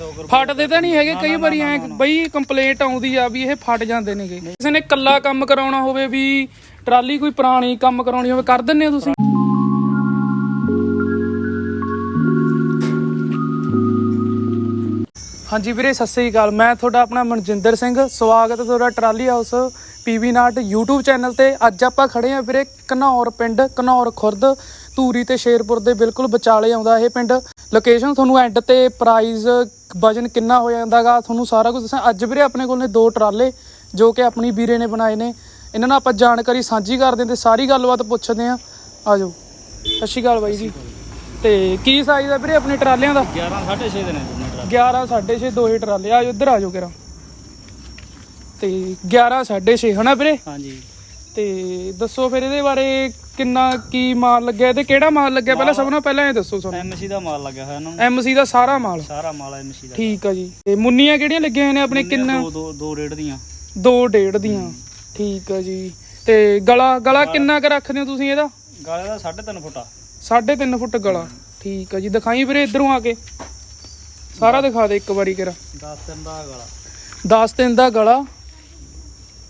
ਫਟਦੇ ਤਾਂ ਨਹੀਂ ਹੈਗੇ, ਕਈ ਵਾਰੀ ਐ ਬਈ ਕੰਪਲੇਂਟ ਆਉਂਦੀ ਆ ਵੀ ਇਹ ਫਟ ਜਾਂਦੇ ਨੇਗੇ। ਕਿਸੇ ਨੇ ਕੱਲਾ ਕੰਮ ਕਰਾਉਣਾ ਹੋਵੇ ਵੀ ਟਰਾਲੀ ਕੋਈ ਪੁਰਾਣੀ ਕੰਮ ਕਰਾਉਣੀ ਹੋਵੇ, ਕਰ ਦਿੰਦੇ ਹੋ ਤੁਸੀਂ? ਹਾਂਜੀ ਵੀਰੇ, ਸਤਿ ਸ੍ਰੀ ਅਕਾਲ। ਮੈਂ ਤੁਹਾਡਾ ਆਪਣਾ ਮਨਜਿੰਦਰ ਸਿੰਘ। ਸਵਾਗਤ ਹੈ ਤੁਹਾਡਾ ਟਰਾਲੀ ਹਾਊਸ ਪੀਵੀ ਨਾਟ YouTube ਚੈਨਲ ਤੇ। ਅੱਜ ਆਪਾਂ ਖੜੇ ਆ ਵੀਰੇ, ਘਨੌਰ ਪਿੰਡ, ਘਨੌਰ ਖੁਰਦ। ਧੂਰੀ ਤੇ ਸ਼ੇਰਪੁਰ ਦੇ ਬਿਲਕੁਲ ਵਿਚਾਲੇ ਆਉਂਦਾ ਇਹ ਪਿੰਡ। ਲੋਕੇਸ਼ਨ ਤੁਹਾਨੂੰ ਐਂਡ ਤੇ ਪ੍ਰਾਈਸ ਵਜਨ ਕਿੰਨਾ ਹੋ ਜਾਂਦਾਗਾ ਤੁਹਾਨੂੰ ਸਾਰਾ ਕੁਝ ਦੱਸਾਂ। ਅੱਜ ਵੀਰੇ ਆਪਣੇ ਕੋਲ ਨੇ ਦੋ ਟਰਾਲੇ ਜੋ ਕਿ ਆਪਣੀ ਵੀਰੇ ਨੇ ਬਣਾਏ ਨੇ। ਇਹਨਾਂ ਨਾਲ ਆਪਾਂ ਜਾਣਕਾਰੀ ਸਾਂਝੀ ਕਰਦੇ ਹਾਂ ਤੇ ਸਾਰੀ ਗੱਲਬਾਤ ਪੁੱਛਦੇ ਆ ਆਜੋ ਸਤਿ ਸ਼੍ਰੀ ਅਕਾਲ ਬਾਈ ਜੀ। ਤੇ ਕੀ ਸਾਈਜ਼ ਆ ਵੀਰੇ ਆਪਣੇ ਟਰਾਲਿਆਂ ਦਾ? 11 6.5 ਦੇ ਨੇ ਦੋਨੇ ਟਰਾਲੇ। 11 6.5 ਦੋ ਹੀ ਟਰਾਲੇ। ਆਜੋ ਇੱਧਰ ਆਜੋ ਕਿਰਾ ਤੇ 11 6.5 ਹਨਾ ਵੀਰੇ? ਹਾਂਜੀ। ਤੇ ਦੱਸੋ ਫਿਰ ਇਹਦੇ ਬਾਰੇ ਕਿੰਨਾ ਕੀ ਮਾਲ ਲੱਗਿਆ ਤੇ ਕਿਹੜਾ ਮਾਲ ਲੱਗਿਆ? ਪਹਿਲਾਂ ਸਭ ਤੋਂ ਪਹਿਲਾਂ ਇਹ ਦੱਸੋ ਸਾਨੂੰ। ਐਮਸੀ ਦਾ ਮਾਲ ਲੱਗਿਆ ਹੋਇਆ ਇਹਨਾਂ ਨੂੰ। ਐਮਸੀ ਦਾ ਸਾਰਾ ਮਾਲ? ਸਾਰਾ ਮਾਲ ਐਮਸੀ ਦਾ। ਠੀਕ ਆ ਜੀ। ਤੇ ਮੁੰਨੀਆਂ ਕਿਹੜੀਆਂ ਲੱਗੀਆਂ ਹੋਈਆਂ ਨੇ ਆਪਣੇ? ਕਿੰਨਾ? ਦੋ ਦੋ ਦੋ ਰੇਟ ਦੀਆਂ। ਦੋ ਡੇਢ ਦੀਆਂ। ਠੀਕ ਆ ਜੀ। ਤੇ ਗਲਾ ਗਲਾ ਕਿੰਨਾ ਕੁ ਰੱਖਦੇ ਹੋ ਤੁਸੀਂ ਇਹਦਾ? ਗਾਲੇ ਦਾ 3.5 ਫੁੱਟਾ 3.5 ਫੁੱਟ ਗਲਾ। ਠੀਕ ਆ ਜੀ। ਦਿਖਾਈ ਵੀਰੇ ਇਧਰੋਂ ਆ ਕੇ। ਸਾਰਾ ਦਿਖਾ ਦੇ ਇੱਕ ਵਾਰੀ ਕਿਰਾ। 10 ਦਿਨ ਦਾ ਗਾਲਾ। 10 ਦਿਨ ਦਾ ਗਲਾ।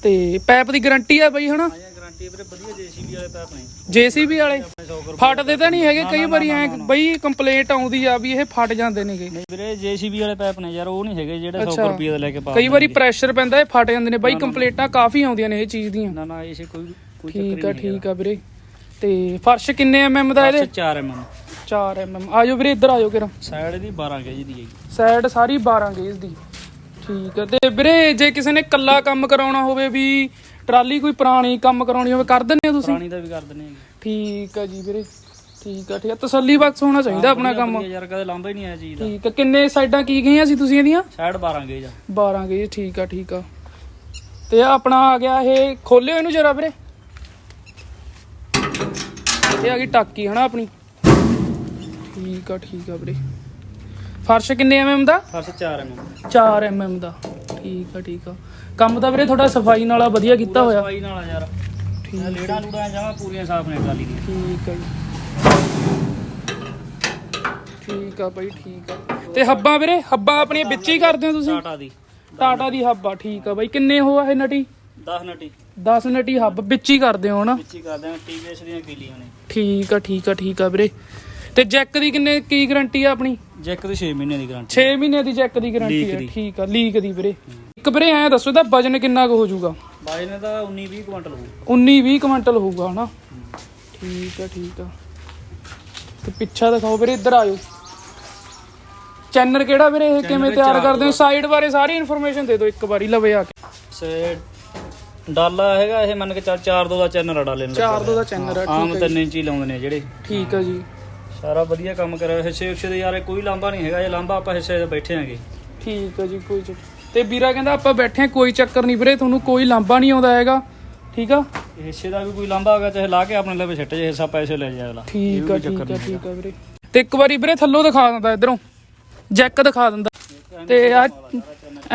ਤੇ ਪੈਪ ਦੀ ਗਾਰੰਟੀ ਆ ਬਈ ਹਨਾ? ਗਾਰੰਟੀ ਵੀਰੇ ਵਧੀਆ ਜੀਸੀਬੀ ਵਾਲੇ ਪੈਪ ਨੇ ਜੀਸੀਬੀ ਵਾਲੇ? ਆਪਣੇ 100 ਰੁਪਏ ਫਟਦੇ ਤਾਂ ਨਹੀਂ ਹੈਗੇ ਕਈ ਵਾਰੀ ਐ ਬਈ ਕੰਪਲੇਂਟ ਆਉਂਦੀ ਆ ਵੀ ਇਹ ਫਟ ਜਾਂਦੇ ਨੇਗੇ। ਨਹੀਂ ਵੀਰੇ ਜੀਸੀਬੀ ਵਾਲੇ ਪੈਪ ਨੇ ਯਾਰ ਉਹ ਨਹੀਂ ਹੈਗੇ ਜਿਹੜੇ 100 ਅੱਛਾ। ਰੁਪਏ ਦਾ ਲੈ ਕੇ ਪਾ ਕਈ ਵਾਰੀ ਪ੍ਰੈਸ਼ਰ ਪੈਂਦਾ ਇਹ ਫਟ ਜਾਂਦੇ ਨੇ। ਬਾਈ ਕੰਪਲੇਂਟਾਂ ਕਾਫੀ ਆਉਂਦੀਆਂ ਨੇ ਇਹ ਚੀਜ਼ ਦੀਆਂ। ਨਾ ਨਾ ਇਸੇ ਕੋਈ ਕੋਈ ਠੀਕ ਆ ਠੀਕ ਆ ਵੀਰੇ। ਤੇ ਫਰਸ਼ ਕਿੰਨੇ ਐਮਐਮ ਦਾ ਇਹਦੇ? 4 ਐਮਐਮ 4 ਐਮਐਮ ਆਜੋ ਵੀਰੇ ਇੱਧਰ ਆਜੋ ਕਿਰਾ। ਸਾਈਡ ਦੀ 12 ਕੇਜੀ ਦੀ ਹੈਗੀ। ਸਾਈਡ ਸਾਰੀ 12 ਗੇਜ ਦੀ। ਠੀਕ ਆ। ਤੇ ਵੀਰੇ ਜੇ ਕਿਸੇ ਨੇ ਕੱਲਾ ਕੰਮ ਕਰਾਉਣਾ ਹੋਵੇ ਵੀ ਟਰਾਲੀ ਕੋਈ ਪੁਰਾਣੀ ਕੰਮ ਕਰਾਉਣੀ ਹੋਵੇ ਕਰ ਦਿੰਦੇ ਹੋ ਤੁਸੀਂ? ਪੁਰਾਣੀ ਦਾ ਵੀ ਕਰ ਦਿੰਦੇ ਹੈਗੇ। ਠੀਕ ਆ ਜੀ ਵੀਰੇ। ਠੀਕ ਆ ਠੀਕ ਆ। ਤਸੱਲੀ ਬਖਸ਼ ਹੋਣਾ ਚਾਹੀਦਾ ਆਪਣਾ ਕੰਮ। ਯਾਰ ਕਦੇ ਲਾਂਭਾ ਹੀ ਨਹੀਂ ਆਇਆ ਚੀਜ਼ ਦਾ। ਠੀਕ ਆ। ਕਿੰਨੇ ਸਾਈਡਾਂ ਕੀ ਗਈਆਂ ਸੀ ਤੁਸੀਂ ਇਹਦੀਆਂ? ਸਾਈਡ 12 ਗੇਜ ਆ 12 ਗਏ ਠੀਕ ਆ ਠੀਕ ਆ। ਤੇ ਆਪਣਾ ਆ ਗਿਆ ਇਹ ਖੋਲਿਓ ਇਹਨੂੰ ਜਰਾ ਵੀਰੇ। ਇਹ ਆ ਗਈ ਟਾਕੀ ਹਨਾ ਆਪਣੀ? ਠੀਕ ਆ ਠੀਕ ਆ ਵੀਰੇ। ਫਰਸ਼ ਕਿੰਨੇ ਐਮਐਮ ਦਾ? ਫਰਸ਼ 4 ਐਮਐਮ 4 ਐਮਐਮ ਦਾ। ਠੀਕ ਆ ਠੀਕ ਆ। ਕੰਮ ਤਾਂ ਵੀਰੇ ਤੁਹਾਡਾ ਸਫ਼ਾਈ ਨਾਲ ਆ ਵਧੀਆ ਕੀਤਾ ਹੋਇਆ। ਸਫ਼ਾਈ ਨਾਲ ਆ ਯਾਰ। ਠੀਕ ਲੇੜਾਂ ਲੂੜਾਂ ਜਮਾ ਪੂਰੀਆਂ ਸਾਫ਼ ਨੇ ਟਰਾਲੀ ਦੀਆਂ ਠੀਕ ਆ ਠੀਕ ਆ ਬਾਈ ਠੀਕ ਆ। ਤੇ ਹੱਬਾਂ ਵੀਰੇ ਹੱਬਾਂ ਆਪਣੀਆਂ ਵਿੱਚ ਹੀ ਕਰਦੇ ਹੋ ਤੁਸੀਂ? ਟਾਟਾ ਦੀ। ਟਾਟਾ ਦੀ ਹੱਬ ਆ ਠੀਕ ਆ ਬਾਈ। ਕਿੰਨੇ ਹੋ ਆ ਇਹ ਨਟੀ? 10 ਨਟੀ। 10 ਨਟੀ ਹੱਬ ਵਿੱਚ ਹੀ ਕਰਦੇ ਹੋ ਨਾ ਵਿੱਚ ਹੀ ਕਰਦੇ ਆ ਟੀਵੀਐਸ ਦੀਆਂ ਕੀਲੀਆਂ ਨੇ। ਠੀਕ ਆ ਠੀਕ ਆ ਠੀਕ ਆ ਵੀਰੇ। ਤੇ ਜੈਕ ਦੀ ਕਿੰਨੇ ਕੀ ਗਾਰੰਟੀ ਆ ਆਪਣੀ? ਜੈਕ ਦੀ 6 ਮਹੀਨੇ ਦੀ ਗਾਰੰਟੀ 6 ਮਹੀਨੇ ਦੀ ਜੈਕ ਦੀ ਗਾਰੰਟੀ Leak ਹੈ ਦੀ। ਠੀਕ ਆ ਲੀਕ ਦੀ ਵੀਰੇ। ਇੱਕ ਵੀਰੇ ਐ ਦੱਸੋ ਇਹਦਾ ਵਜਨ ਕਿੰਨਾ ਕੁ ਹੋ ਜਾਊਗਾ? ਬਾਈ ਨੇ ਤਾਂ 19 20 ਕੁਇੰਟਲ ਹੋਊ। 19 20 ਕੁਇੰਟਲ ਹੋਊਗਾ ਹਨਾ? ਠੀਕ ਆ ਠੀਕ ਆ। ਤੇ ਪਿੱਛਾ ਦਿਖਾਓ ਵੀਰੇ ਇੱਧਰ ਆਜੋ ਚੈਨਰ ਕਿਹੜਾ ਵੀਰੇ ਇਹ ਕਿਵੇਂ ਤਿਆਰ ਕਰਦੇ ਹੋ? ਸਾਈਡ ਬਾਰੇ ਸਾਰੀ ਇਨਫੋਰਮੇਸ਼ਨ ਦੇ ਦਿਓ ਇੱਕ ਵਾਰੀ ਲਵੇ ਆ ਕੇ। ਸੇ ਡਾਲਾ ਹੈਗਾ ਇਹ ਮੰਨ ਕੇ ਚੱਲ 4 2 ਦਾ ਚੈਨਲ ਆ ਡਾਲੇ ਨੂੰ 4 ਦੋ ਦਾ ਚੈਨਰ ਆ ਆਮ 3 ਇੰਚ ਹੀ ਲਾਉਂਦੇ ਨੇ ਜਿਹੜੇ। ਠੀਕ ਆ ਜੀ। ਸਾਰਾ ਵਧੀਆ ਕੰਮ ਕਰਿਆ ਹਿੱਸੇ ਹਿੱਸੇ ਦੇ ਯਾਰ ਇਹ ਕੋਈ ਲਾਂਭਾ ਨਹੀਂ ਹੈਗਾ। ਇਹ ਲਾਂਭਾ ਆਪਾਂ ਹਿੱਸੇ ਦੇ ਬੈਠੇ ਆਂਗੇ। ਠੀਕ ਆ ਜੀ ਕੋਈ ਚੱਕ ਤੇ ਵੀਰਾ ਕਹਿੰਦਾ ਆਪਾਂ ਬੈਠੇ ਹਾਂ ਕੋਈ ਚੱਕਰ ਨਹੀਂ ਵੀਰੇ ਤੁਹਾਨੂੰ ਕੋਈ ਲਾਂਭਾ ਨਹੀਂ ਆਉਂਦਾ ਹੈਗਾ। ਠੀਕ ਆ? ਇਹ ਹਿੱਸੇ ਦਾ ਵੀ ਕੋਈ ਲਾਂਭਾ ਹੈਗਾ ਚਾਹੇ ਲਾ ਕੇ ਆਪਣੇ ਲਵੇ ਛੱਟ ਜੇ ਹਿੱਸਾ ਪੈਸੇ ਲੈ ਜਾਏ ਅਗਲਾ। ਠੀਕ ਆ ਠੀਕ ਆ ਠੀਕ ਆ ਵੀਰੇ। ਤੇ ਇੱਕ ਵਾਰੀ ਵੀਰੇ ਥੱਲੋਂ ਦਿਖਾ ਦਿੰਦਾ ਇਧਰੋਂ। ਜੈਕ ਦਿਖਾ ਦਿੰਦਾ। ਤੇ ਆ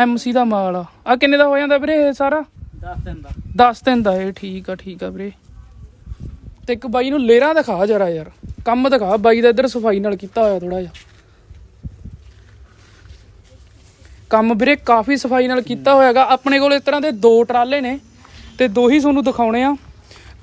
ਐਮਸੀ ਦਾ ਮਾਲ ਆ। ਆ ਕਿੰਨੇ ਦਾ ਹੋ ਜਾਂਦਾ ਵੀਰੇ ਇਹ ਸਾਰਾ? 10 ਦਿਨ ਦਾ। 10 ਦਿਨ ਦਾ ਇਹ ਠੀਕ ਆ ਠੀਕ ਆ ਵੀਰੇ। ਤੇ ਇੱਕ ਬਾਈ ਨੂੰ ਲੇਰਾ ਦਿਖਾ ਜਰਾ ਯਾਰ। ਕੰਮ ਦਿਖਾ ਬਾਈ ਦਾ ਇੱਧਰ ਸਫ਼ਾਈ ਨਾਲ ਕੀਤਾ ਹੋਇਆ ਥੋੜਾ ਜਿਹਾ। ਕੰਮ ਵੀਰੇ ਕਾਫੀ ਸਫ਼ਾਈ ਨਾਲ ਕੀਤਾ ਹੋਇਆਗਾ। ਆਪਣੇ ਕੋਲ ਇਸ ਤਰ੍ਹਾਂ ਦੇ ਦੋ ਟਰਾਲੇ ਨੇ ਤੇ ਦੋ ਹੀ ਤੁਹਾਨੂੰ ਦਿਖਾਉਣੇ ਆ।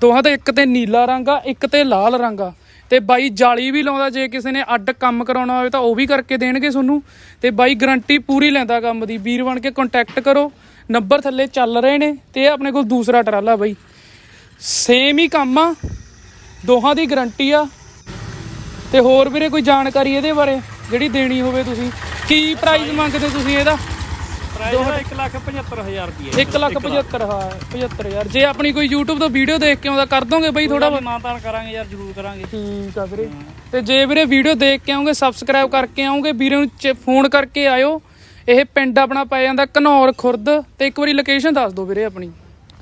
ਦੋਹਾਂ ਦਾ ਇੱਕ ਤੇ ਨੀਲਾ ਰੰਗ ਆ ਇੱਕ ਤੇ ਲਾਲ ਰੰਗ ਆ। ਤੇ ਬਾਈ ਜਾਲੀ ਵੀ ਲਾਉਂਦਾ ਜੇ ਕਿਸੇ ਨੇ ਅੱਡ ਕੰਮ ਕਰਾਉਣਾ ਹੋਵੇ ਤਾਂ ਉਹ ਵੀ ਕਰਕੇ ਦੇਣਗੇ ਤੁਹਾਨੂੰ। ਤੇ ਬਾਈ ਗਰੰਟੀ ਪੂਰੀ ਲੈਂਦਾ ਕੰਮ ਦੀ। ਵੀਰ ਬਣ ਕੇ ਕੰਟੈਕਟ ਕਰੋ। ਨੰਬਰ ਥੱਲੇ ਚੱਲ ਰਹੇ ਨੇ ਤੇ ਇਹ ਆਪਣੇ ਕੋਲ ਦੂਸਰਾ ਟਰਾਲਾ ਬਾਈ। ਸੇਮ ਹੀ ਕੰਮ ਆ। ਦੋਹਾਂ ਦੀ ਗਰੰਟੀ ਆ। ਤੇ ਹੋਰ ਵੀਰੇ ਕੋਈ ਜਾਣਕਾਰੀ ਇਹਦੇ ਬਾਰੇ ਜਿਹੜੀ ਦੇਣੀ ਹੋਵੇ ਤੁਸੀਂ? ਕੀ ਪ੍ਰਾਈਸ ਮੰਗਦੇ ਤੁਸੀਂ ਇਹਦਾ? ਪ੍ਰਾਈਸ 1 ਲੱਖ 75000 ਰੁਪਏ 1 ਲੱਖ 75 ਹਾਂ 75000 ਜੇ ਆਪਣੀ ਕੋਈ YouTube ਤੋਂ ਵੀਡੀਓ ਦੇਖ ਕੇ ਆਉਂਦਾ ਕਰ ਦੋਗੇ ਬਈ ਥੋੜਾ ਮਾਨਤਾਨ ਕਰਾਂਗੇ ਯਾਰ ਜ਼ਰੂਰ ਕਰਾਂਗੇ। ਠੀਕ ਆ ਵੀਰੇ। ਤੇ ਜੇ ਵੀਰੇ ਵੀਡੀਓ ਦੇਖ ਕੇ ਆਉਂਗੇ ਸਬਸਕ੍ਰਾਈਬ ਕਰਕੇ ਆਉਂਗੇ ਵੀਰੇ ਨੂੰ ਫੋਨ ਕਰਕੇ ਆਇਓ। ਇਹ ਪਿੰਡ ਆਪਣਾ ਪੈ ਜਾਂਦਾ ਘਨੌਰ ਖੁਰਦ। ਤੇ ਇੱਕ ਵਾਰੀ ਲੋਕੇਸ਼ਨ ਦੱਸ ਦਿਓ ਵੀਰੇ ਆਪਣੀ।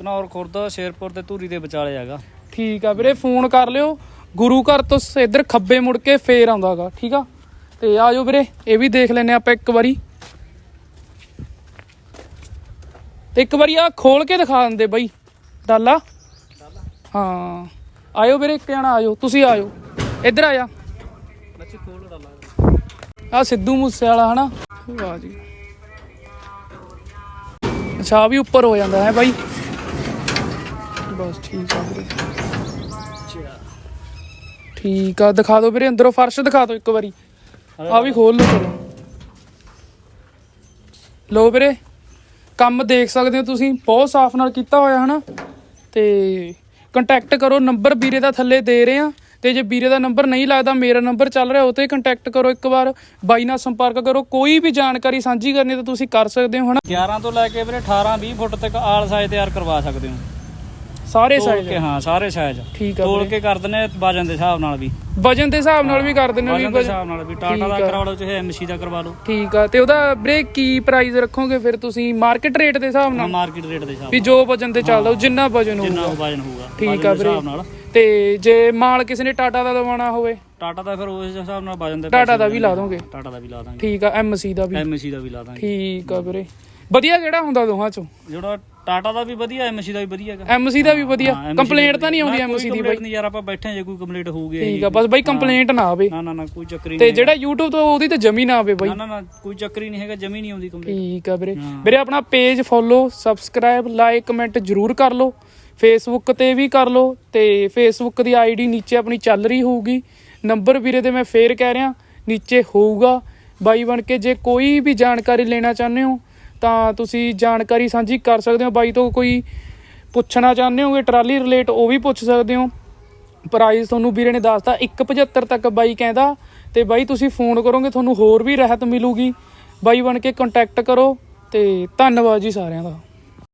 ਘਨੌਰ ਖੁਰਦ ਸ਼ੇਰਪੁਰ ਤੇ ਧੂਰੀ ਦੇ ਵਿਚਾਲੇ ਹੈਗਾ। ਠੀਕ ਆ ਵੀਰੇ ਫੋਨ ਕਰ ਲਿਓ। ਗੁਰੂ ਘਰ ਤੋਂ ਇੱਧਰ ਖੱਬੇ ਮੁੜ ਕੇ ਫੇਰ ਆਉਂਦਾਗਾ ਠੀਕ ਆ? ਤੇ ਆਜੋ ਵੀਰੇ ਇਹ ਵੀ ਦੇਖ ਲੈਨੇ ਆਪਾਂ ਇੱਕ ਵਾਰੀ। ਤੇ ਇੱਕ ਵਾਰੀ ਆ ਖੋਲ ਕੇ ਦਿਖਾ ਦਿੰਦੇ ਬਈ ਡਾਲਾ ਹਾਂ ਆਇਓ ਵੀਰੇ ਇੱਕ ਜਣਾ ਆਇਓ ਤੁਸੀਂ ਆਇਓ। ਇੱਧਰ ਆ ਜਾ। ਆ ਸਿੱਧੂ ਮੂਸੇ ਵਾਲਾ ਹਨਾ? ਵਾਹ ਜੀ। ਅੱਛਾ ਵੀ ਉੱਪਰ ਹੋ ਜਾਂਦਾ ਹੈ ਬਾਈ। ਬਸ ਠੀਕ ਆ ਵੀਰੇ। ਠੀਕ ਆ ਦਿਖਾ ਦਿਓ ਵੀਰੇ ਅੰਦਰੋਂ ਫਰਸ਼ ਦਿਖਾ ਦਿਓ ਇੱਕ ਵਾਰੀ। ਆ ਵੀ ਖੋਲ ਲਓ ਚਲੋ। ਲੋ ਵੀਰੇ ਕੰਮ ਦੇਖ ਸਕਦੇ ਹੋ ਤੁਸੀਂ ਬਹੁਤ ਸਾਫ਼ ਨਾਲ ਕੀਤਾ ਹੋਇਆ ਹਨਾ? ਤੇ ਕੰਟੈਕਟ ਕਰੋ ਨੰਬਰ ਵੀਰੇ ਦਾ ਥੱਲੇ ਦੇ ਰਹੇ ਆ। ਤੇ ਜੇ ਵੀਰੇ ਦਾ ਨੰਬਰ ਨਹੀਂ ਲੱਗਦਾ ਮੇਰਾ ਨੰਬਰ ਚੱਲ ਰਿਹਾ ਉਹ ਤੇ ਕੰਟੈਕਟ ਕਰੋ ਇੱਕ ਵਾਰ। ਬਾਈ ਨਾਲ ਸੰਪਰਕ ਕਰੋ ਕੋਈ ਵੀ ਜਾਣਕਾਰੀ ਸਾਂਝੀ ਕਰਨੀ ਤਾਂ ਤੁਸੀਂ ਕਰ ਸਕਦੇ ਹੋ ਹਨਾ? 11 ਤੋਂ ਲੈ ਕੇ ਵੀਰੇ 18 20 ਫੁੱਟ ਤੱਕ ਆਲ ਸਾਈਜ਼ ਤਿਆਰ ਕਰਵਾ ਸਕਦੇ ਹੋ। ਸਾਰੇ ਤੋਲ ਸਾਈਜ਼ ਕੇ ਹਾਂ ਸਾਰੇ ਸਾਈਜ਼। ਠੀਕ ਆ ਤੋਲ ਵੀਰੇ। ਕੇ ਕਰ ਦਿੰਦੇ ਵਜਨ ਦੇ ਹਿਸਾਬ ਨਾਲ ਵੀ। ਵਜਨ ਦੇ ਹਿਸਾਬ ਨਾਲ ਵੀ ਕਰ ਦਿੰਦੇ ਹੋ ਵੀ ਵਜਨ ਦੇ ਵਜਨ- ਹਿਸਾਬ ਨਾਲ ਵੀ। ਟਾਟਾ ਦਾ ਠੀਕ ਆ। ਕਰਵਾ ਲਓ ਚਾਹੇ ਐਮਸੀ ਦਾ ਕਰਵਾ ਲਓ। ਠੀਕ ਆ ਤੇ ਉਹਦਾ ਵੀਰੇ ਕੀ ਪ੍ਰਾਈਸ ਰੱਖੋਗੇ ਫਿਰ ਤੁਸੀਂ? ਮਾਰਕੀਟ ਰੇਟ ਦੇ ਹਿਸਾਬ ਨਾਲ? ਮਾਰਕੀਟ ਰੇਟ ਦੇ ਹਿਸਾਬ ਵੀ ਜੋ ਵਜਨ ਤੇ ਚੱਲਦਾ ਉਹ ਜਿੰਨਾ ਵਜਨ ਜਿੰਨਾ ਹੋਊਗਾ ਵਜਨ ਹੋਊਗਾ ਠੀਕ ਵਜਨ ਆ ਦੇ ਵੀਰੇ। ਹਿਸਾਬ ਨਾਲ। ਤੇ ਜੇ ਮਾਲ ਕਿਸੇ ਨੇ ਟਾਟਾ ਦਾ ਲਵਾਉਣਾ ਹੋਵੇ? ਟਾਟਾ ਦਾ ਫਿਰ ਉਸ ਹਿਸਾਬ ਨਾਲ ਵਜਨ ਦੇ ਟਾਟਾ ਦਾ ਵੀ ਲਾ ਦੋਗੇ? ਟਾਟਾ ਦਾ ਵੀ ਲਾ ਦਾਂਗੇ। ਠੀਕ ਆ ਐਮਸੀ ਦਾ ਵੀ। ਐਮਸੀ ਦਾ ਵੀ ਲਾ ਦਾਂਗੇ। ਠੀਕ ਆ ਵੀਰੇ। ਵਧੀਆ ਕਿਹੜਾ ਹੁੰਦਾ ਦੋਹਾਂ ਚੋਂ? ਜਿਹੜਾ ਟਾਟਾ ਦਾ ਵੀ ਵਧੀਆ ਐਮਸੀ ਦਾ ਵੀ ਵਧੀਆ ਹੈਗਾ। ਐਮਸੀ ਦਾ ਵੀ ਵਧੀਆ। ਕੰਪਲੇਂਟ ਤਾਂ ਨਹੀਂ ਆਉਂਦੀ ਐਮਸੀ ਦੀ ਬਾਈ। ਨਹੀਂ ਯਾਰ ਆਪਾਂ ਬੈਠੇ ਜੇ ਕੋਈ ਕੰਪਲੀਟ ਹੋਊਗੀ ਠੀਕ ਆ ਬਸ ਬਾਈ ਕੰਪਲੇਂਟ ਨਾ ਆਵੇ। ਨਾ ਨਾ ਨਾ ਕੋਈ ਚੱਕਰ ਹੀ ਤੇ ਨਹੀਂ ਜਿਹੜਾ YouTube ਤੋਂ ਉਹਦੀ ਤੇ ਜਮੀ ਨਾ ਆਵੇ ਬਾਈ। ਨਾ ਨਾ ਕੋਈ ਚੱਕਰ ਹੀ ਨਹੀਂ ਹੈਗਾ ਜਮੀ ਨਹੀਂ ਆਉਂਦੀ ਕੰਪਲੀਟ ਠੀਕ ਆ ਵੀਰੇ। ਵੀਰੇ ਆਪਣਾ page follow subscribe like comment ਜਰੂਰ ਕਰ ਲਓ। ਫੇਸਬੁੱਕ ਤੇ ਵੀ ਕਰ ਲਓ ਤੇ ਫੇਸਬੁੱਕ ਦੀ ਆਈਡੀ ਨੀਚੇ ਆਪਣੀ ਚੱਲ ਰਹੀ ਹੋਊਗੀ। ਨੰਬਰ ਵੀਰੇ ਦੇ ਮੈਂ ਫੇਰ ਕਹਿ ਰਿਹਾ ਨੀਚੇ ਹੋਊਗਾ। ਬਾਈ ਬਣ ਕੇ ਜੇ ਕੋਈ ਵੀ ਜਾਣਕਾਰੀ ਲੈਣਾ ਚਾਹੁੰਦੇ ਹੋ ਤਾਂ ਤੁਸੀਂ ਜਾਣਕਾਰੀ ਸਾਂਝੀ ਕਰ ਸਕਦੇ ਹੋ। ਬਾਈ ਤੋਂ ਕੋਈ ਪੁੱਛਣਾ ਚਾਹੁੰਦੇ ਹੋਗੇ, ਟਰਾਲੀ ਰਿਲੇਟ ਉਹ ਵੀ ਪੁੱਛ ਸਕਦੇ ਹੋ। ਪ੍ਰਾਈਸ ਤੁਹਾਨੂੰ ਵੀਰੇ ਨੇ ਦੱਸਤਾ 175 ਤੱਕ ਬਾਈ ਕਹਿੰਦਾ। ਤੇ ਬਾਈ ਤੁਸੀਂ ਫੋਨ ਕਰੋਗੇ, ਤੁਹਾਨੂੰ ਹੋਰ ਵੀ ਰਹਿਤ ਮਿਲੂਗੀ। ਬਾਈ ਬਣ ਕੇ ਕੰਟੈਕਟ ਕਰੋ ਤੇ ਧੰਨਵਾਦ ਜੀ ਸਾਰਿਆਂ ਦਾ।